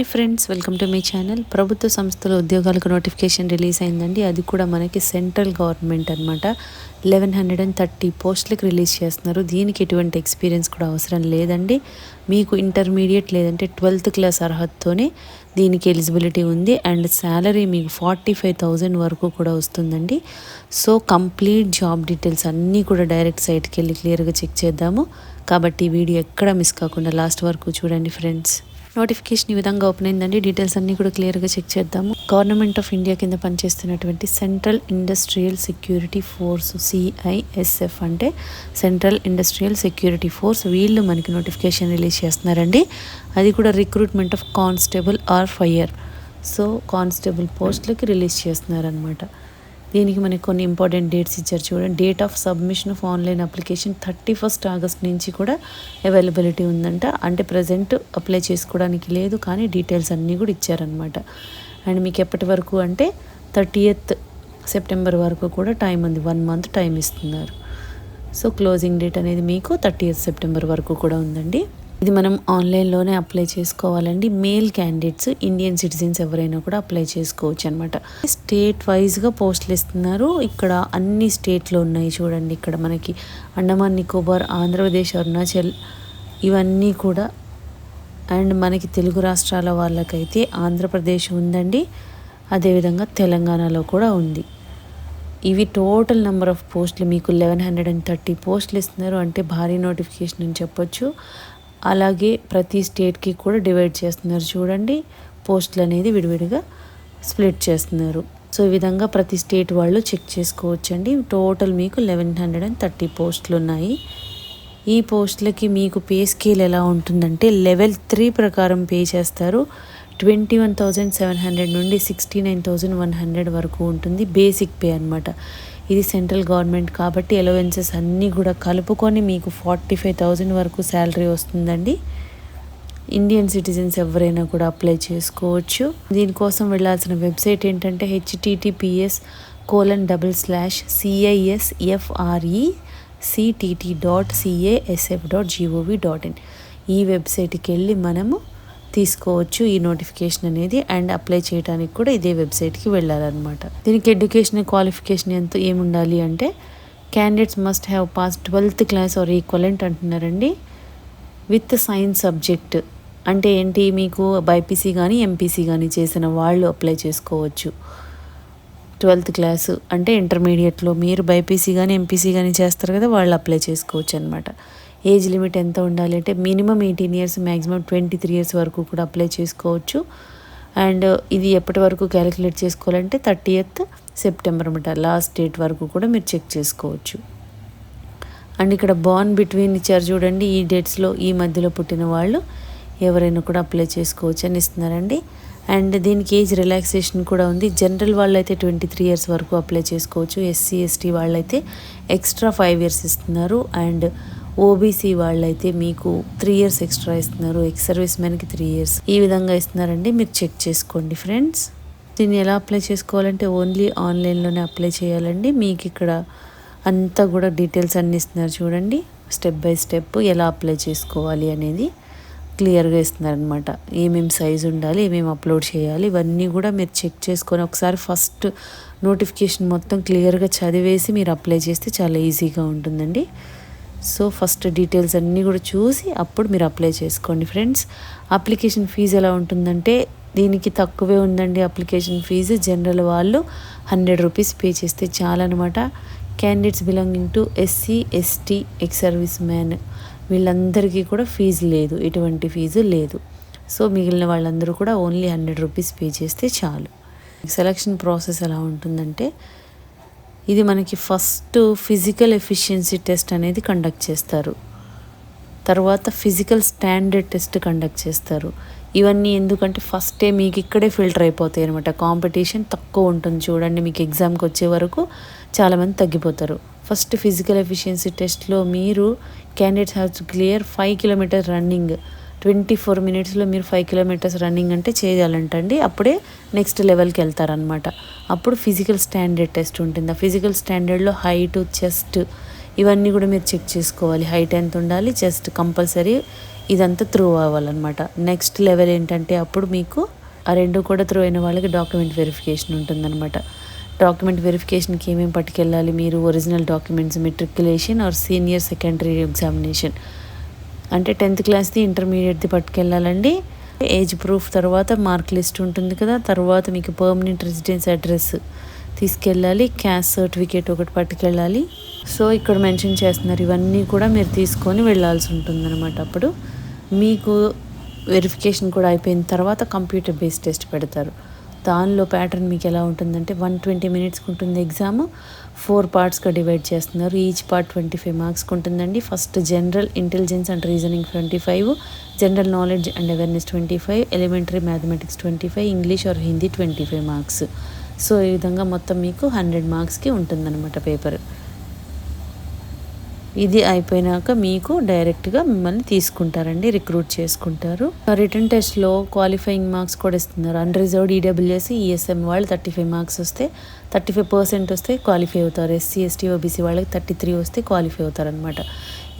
Hi friends welcome to మీ channel. ప్రభుత్వ సంస్థల ఉద్యోగాలకు నోటిఫికేషన్ రిలీజ్ అయిందండి. అది కూడా మనకి సెంట్రల్ గవర్నమెంట్ అనమాట లెవెన్ హండ్రెడ్ అండ్ థర్టీ పోస్టులకు రిలీజ్ చేస్తున్నారు. దీనికి ఎటువంటి ఎక్స్పీరియన్స్ కూడా అవసరం లేదండి. మీకు ఇంటర్మీడియట్ లేదంటే ట్వెల్త్ క్లాస్ అర్హతతోనే దీనికి ఎలిజిబిలిటీ ఉంది. అండ్ శాలరీ మీకు ఫార్టీ ఫైవ్ థౌజండ్ వరకు కూడా వస్తుందండి. సో కంప్లీట్ జాబ్ డీటెయిల్స్ అన్నీ కూడా డైరెక్ట్ సైట్కి వెళ్ళి క్లియర్గా చెక్ చేద్దాము. కాబట్టి ఈ వీడియో ఎక్కడ మిస్ కాకుండా లాస్ట్ వరకు చూడండి ఫ్రెండ్స్. నోటిఫికేషన్ ఈ విధంగా ఓపెన్ అయిందండి. డీటెయిల్స్ అన్నీ కూడా క్లియర్గా చెక్ చేద్దాము. గవర్నమెంట్ ఆఫ్ ఇండియా కింద పనిచేస్తున్నటువంటి central industrial security force CISF అంటే సెంట్రల్ ఇండస్ట్రియల్ సెక్యూరిటీ ఫోర్స్ వీళ్ళు మనకి నోటిఫికేషన్ రిలీజ్ చేస్తున్నారండి. అది కూడా recruitment of constable or fire so constable పోస్టులకి రిలీజ్ చేస్తున్నారనమాట దీనికి మనకి కొన్ని ఇంపార్టెంట్ డేట్స్ ఇచ్చారు చూడండి. Date of submission of online application thirty first August నుంచి కూడా అవైలబిలిటీ ఉందంట. అంటే ప్రజెంట్ అప్లై చేసుకోవడానికి లేదు కానీ డీటెయిల్స్ అన్నీ కూడా ఇచ్చారనమాట అండ్ మీకు ఎప్పటి వరకు అంటే థర్టీయత్ సెప్టెంబర్ వరకు కూడా టైం ఉంది. వన్ మంత్ టైం ఇస్తున్నారు. సో క్లోజింగ్ డేట్ అనేది మీకు థర్టీయత్ సెప్టెంబర్ వరకు కూడా ఉందండి. ఇది మనం ఆన్లైన్లోనే అప్లై చేసుకోవాలండి. మేల్ క్యాండిడేట్స్ ఇండియన్ సిటిజన్స్ ఎవరైనా కూడా అప్లై చేసుకోవచ్చు అనమాట స్టేట్ వైజ్గా పోస్టులు ఇస్తున్నారు ఇక్కడ అన్ని స్టేట్లో ఉన్నాయి చూడండి. ఇక్కడ మనకి అండమాన్ నికోబార్ ఆంధ్రప్రదేశ్ అరుణాచల్ ఇవన్నీ కూడా. అండ్ మనకి తెలుగు రాష్ట్రాల వాళ్ళకైతే ఆంధ్రప్రదేశ్ ఉందండి. అదేవిధంగా తెలంగాణలో కూడా ఉంది. ఇవి టోటల్ నెంబర్ ఆఫ్ పోస్టులు మీకు లెవెన్ హండ్రెడ్ అండ్ థర్టీ పోస్టులు ఇస్తున్నారు అంటే భారీ నోటిఫికేషన్ అని చెప్పొచ్చు. అలాగే ప్రతి స్టేట్కి కూడా డివైడ్ చేస్తున్నారు. చూడండి పోస్టులు అనేది విడివిడిగా స్ప్లిట్ చేస్తున్నారు. సో ఈ విధంగా ప్రతి స్టేట్ వాళ్ళు చెక్ చేసుకోవచ్చండి. టోటల్ మీకు లెవెన్ హండ్రెడ్ అండ్ థర్టీ పోస్టులు ఉన్నాయి ఈ పోస్టులకి మీకు పే స్కేల్ ఎలా ఉంటుందంటే లెవెల్ త్రీ ప్రకారం పే చేస్తారు. Twenty one thousand seven hundred నుండి sixty nine thousand one hundred వరకు ఉంటుంది బేసిక్ పే అనమాట ఇది సెంట్రల్ గవర్నమెంట్ కాబట్టి ఎలవెన్సెస్ అన్నీ కూడా కలుపుకొని మీకు ఫార్టీ ఫైవ్ థౌజండ్ వరకు శాలరీ వస్తుందండి. ఇండియన్ సిటిజన్స్ ఎవరైనా కూడా అప్లై చేసుకోవచ్చు. దీనికోసం వెళ్ళాల్సిన వెబ్సైట్ ఏంటంటే HTTPS colon double slash CIS FRE CTT dot CASF dot GOV dot in ఈ వెబ్సైట్కి వెళ్ళి మనము తీసుకోవచ్చు ఈ నోటిఫికేషన్ అనేది అండ్ అప్లై చేయడానికి కూడా ఇదే వెబ్సైట్కి వెళ్ళాలన్నమాట. దీనికి ఎడ్యుకేషన్ క్వాలిఫికేషన్ ఎంత ఏముండాలి అంటే candidates must have pass twelfth class or equivalent అంటున్నారండి. విత్ సైన్స్ సబ్జెక్ట్ అంటే ఏంటి? మీకు బైపీసీ కానీ ఎంపీసీ కానీ చేసిన వాళ్ళు అప్లై చేసుకోవచ్చు. ట్వెల్త్ క్లాసు అంటే ఇంటర్మీడియట్లో మీరు బైపీసీ కానీ ఎంపీసీ కానీ చేస్తారు కదా వాళ్ళు అప్లై చేసుకోవచ్చు అనమాట ఏజ్ లిమిట్ ఎంత ఉండాలి అంటే minimum eighteen years maximum twenty three years వరకు కూడా అప్లై చేసుకోవచ్చు. అండ్ ఇది ఎప్పటి వరకు క్యాలిక్యులేట్ చేసుకోవాలంటే థర్టీ ఎయిత్ సెప్టెంబర్ అనమాట లాస్ట్ డేట్ వరకు కూడా మీరు చెక్ చేసుకోవచ్చు. అండ్ ఇక్కడ బాన్ బిట్వీన్ ఇచ్చారు చూడండి ఈ డేట్స్లో ఈ మధ్యలో పుట్టిన వాళ్ళు ఎవరైనా కూడా అప్లై చేసుకోవచ్చు అని ఇస్తున్నారండి. అండ్ దీనికి ఏజ్ రిలాక్సేషన్ కూడా ఉంది. జనరల్ వాళ్ళైతే ట్వంటీ త్రీ ఇయర్స్ వరకు అప్లై చేసుకోవచ్చు. ఎస్సీ ఎస్టీ వాళ్ళైతే ఎక్స్ట్రా ఫైవ్ ఇయర్స్ ఇస్తున్నారు. అండ్ ఓబీసీ వాళ్ళైతే మీకు త్రీ ఇయర్స్ ఎక్స్ట్రా ఇస్తున్నారు ఎక్స్ సర్వీస్ మ్యాన్కి త్రీ ఇయర్స్ ఈ విధంగా ఇస్తున్నారండి మీరు చెక్ చేసుకోండి ఫ్రెండ్స్ దీన్ని ఎలా అప్లై చేసుకోవాలంటే ఓన్లీ ఆన్లైన్లోనే అప్లై చేయాలండి. మీకు ఇక్కడ అంతా కూడా డీటెయిల్స్ అన్ని ఇస్తున్నారు చూడండి. స్టెప్ బై స్టెప్ ఎలా అప్లై చేసుకోవాలి అనేది క్లియర్గా ఇస్తున్నారనమాట ఏమేమి సైజు ఉండాలి ఏమేమి అప్లోడ్ చేయాలి ఇవన్నీ కూడా మీరు చెక్ చేసుకొని ఒకసారి ఫస్ట్ నోటిఫికేషన్ మొత్తం క్లియర్గా చదివేసి మీరు అప్లై చేస్తే చాలా ఈజీగా ఉంటుందండి. సో ఫస్ట్ డీటెయిల్స్ అన్నీ కూడా చూసి అప్పుడు మీరు అప్లై చేసుకోండి ఫ్రెండ్స్. అప్లికేషన్ ఫీజు ఎలా ఉంటుందంటే దీనికి తక్కువే ఉందండి అప్లికేషన్ ఫీజు. జనరల్ వాళ్ళు హండ్రెడ్ రూపీస్ పే చేస్తే చాలన్నమాట. Candidates belonging to SC ST ex service man వీళ్ళందరికీ కూడా ఫీజు లేదు. ఎటువంటి ఫీజు లేదు. సో మిగిలిన వాళ్ళందరూ కూడా ఓన్లీ హండ్రెడ్ రూపీస్ పే చేస్తే చాలు. సెలక్షన్ ప్రాసెస్ ఎలా ఉంటుందంటే ఇది మనకి ఫస్ట్ ఫిజికల్ ఎఫిషియన్సీ టెస్ట్ అనేది కండక్ట్ చేస్తారు. తర్వాత ఫిజికల్ స్టాండర్డ్ టెస్ట్ కండక్ట్ చేస్తారు. ఇవన్నీ ఎందుకంటే ఫస్టే మీకు ఇక్కడే ఫిల్టర్ అయిపోతాయి అనమాట కాంపిటీషన్ తక్కువ ఉంటుంది చూడండి మీకు ఎగ్జామ్కి వచ్చే వరకు చాలామంది తగ్గిపోతారు. ఫస్ట్ ఫిజికల్ ఎఫిషియన్సీ టెస్ట్లో మీరు candidates have to clear five kilometer running. Twenty four మినిట్స్లో మీరు ఫైవ్ కిలోమీటర్స్ రన్నింగ్ అంటే చేయాలంటండి. అప్పుడే నెక్స్ట్ లెవెల్కి వెళ్తారనమాట అప్పుడు ఫిజికల్ స్టాండర్డ్ టెస్ట్ ఉంటుంది. ఆ ఫిజికల్ స్టాండర్డ్లో హైట్ చెస్ట్ ఇవన్నీ కూడా మీరు చెక్ చేసుకోవాలి. హైట్ ఎంత ఉండాలి చెస్ట్ కంపల్సరీ ఇదంతా త్రూ అవ్వాలన్నమాట. నెక్స్ట్ లెవెల్ ఏంటంటే అప్పుడు మీకు ఆ రెండు కూడా త్రూ అయిన వాళ్ళకి డాక్యుమెంట్ వెరిఫికేషన్ ఉంటుందన్నమాట. డాక్యుమెంట్ వెరిఫికేషన్కి ఏమేమి పట్టుకెళ్ళాలి మీరు? Original documents matriculation or senior secondary examination. అంటే టెన్త్ క్లాస్ది ఇంటర్మీడియట్ది పట్టుకెళ్ళాలండి. ఏజ్ ప్రూఫ్ తర్వాత మార్క్ లిస్ట్ ఉంటుంది కదా తర్వాత మీకు పర్మనెంట్ రెసిడెన్స్ అడ్రస్ తీసుకెళ్ళాలి క్యాస్ట్ సర్టిఫికేట్ ఒకటి పట్టుకెళ్ళాలి. సో ఇక్కడ మెన్షన్ చేస్తున్నారు ఇవన్నీ కూడా మీరు తీసుకొని వెళ్ళాల్సి ఉంటుందన్నమాట అప్పుడు. మీకు వెరిఫికేషన్ కూడా అయిపోయిన తర్వాత కంప్యూటర్ బేస్డ్ టెస్ట్ పెడతారు. దానిలో ప్యాటర్న్ మీకు ఎలా ఉంటుందంటే వన్ ట్వంటీ మినిట్స్కి ఉంటుంది ఎగ్జామ్ ఫోర్ పార్ట్స్గా డివైడ్ చేస్తున్నారు. ఈచ్ పార్ట్ ట్వంటీ ఫైవ్ మార్క్స్కి ఉంటుందండి first general intelligence and reasoning twenty five general knowledge and awareness twenty five elementary mathematics twenty five English or Hindi twenty five marks so ఈ విధంగా మొత్తం మీకు hundred మార్క్స్కి ఉంటుందన్నమాట పేపర్ ఇది అయిపోయినాక మీకు డైరెక్ట్గా మిమ్మల్ని తీసుకుంటారండి రిక్రూట్ చేసుకుంటారు. రిటర్న్ టెస్ట్లో క్వాలిఫైయింగ్ మార్క్స్ కూడా ఇస్తున్నారు. అన్రిజర్వ్డ్ ఈడబ్ల్యూఎస్ ఈఎస్ఎం వాళ్ళు థర్టీ ఫైవ్ మార్క్స్ వస్తే థర్టీ ఫైవ్ పర్సెంట్ వస్తే క్వాలిఫై అవుతారు. ఎస్సీ ఎస్టీ ఓబీసీ వాళ్ళకి థర్టీ త్రీ వస్తే క్వాలిఫై అవుతారు అనమాట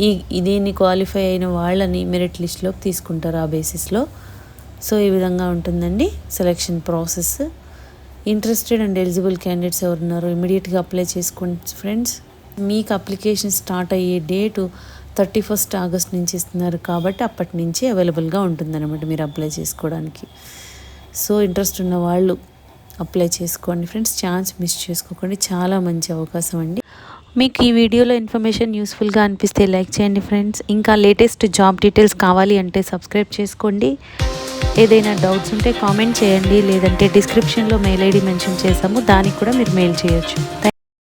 ఈ దీన్ని క్వాలిఫై అయిన వాళ్ళని మెరిట్ లిస్ట్లోకి తీసుకుంటారు ఆ బేసిస్లో. సో ఈ విధంగా ఉంటుందండి selection process. Interested and eligible candidates ఎవరున్నారు ఇమీడియట్గా అప్లై చేసుకోండి ఫ్రెండ్స్. మీకు అప్లికేషన్ స్టార్ట్ అయ్యే డేటు థర్టీ ఫస్ట్ ఆగస్ట్ నుంచి ఇస్తున్నారు కాబట్టి అప్పటి నుంచి అవైలబుల్గా ఉంటుందన్నమాట మీరు అప్లై చేసుకోవడానికి. సో ఇంట్రెస్ట్ ఉన్న వాళ్ళు అప్లై చేసుకోండి ఫ్రెండ్స్. ఛాన్స్ మిస్ చేసుకోకండి. చాలా మంచి అవకాశం అండి. మీకు ఈ వీడియోలో ఇన్ఫర్మేషన్ యూస్ఫుల్గా అనిపిస్తే లైక్ చేయండి ఫ్రెండ్స్. ఇంకా లేటెస్ట్ జాబ్ డీటెయిల్స్ కావాలి అంటే సబ్స్క్రైబ్ చేసుకోండి. ఏదైనా డౌట్స్ ఉంటే కామెంట్ చేయండి. లేదంటే డిస్క్రిప్షన్లో మెయిల్ ఐడి మెన్షన్ చేసాము దానికి కూడా మీరు మెయిల్ చేయొచ్చు.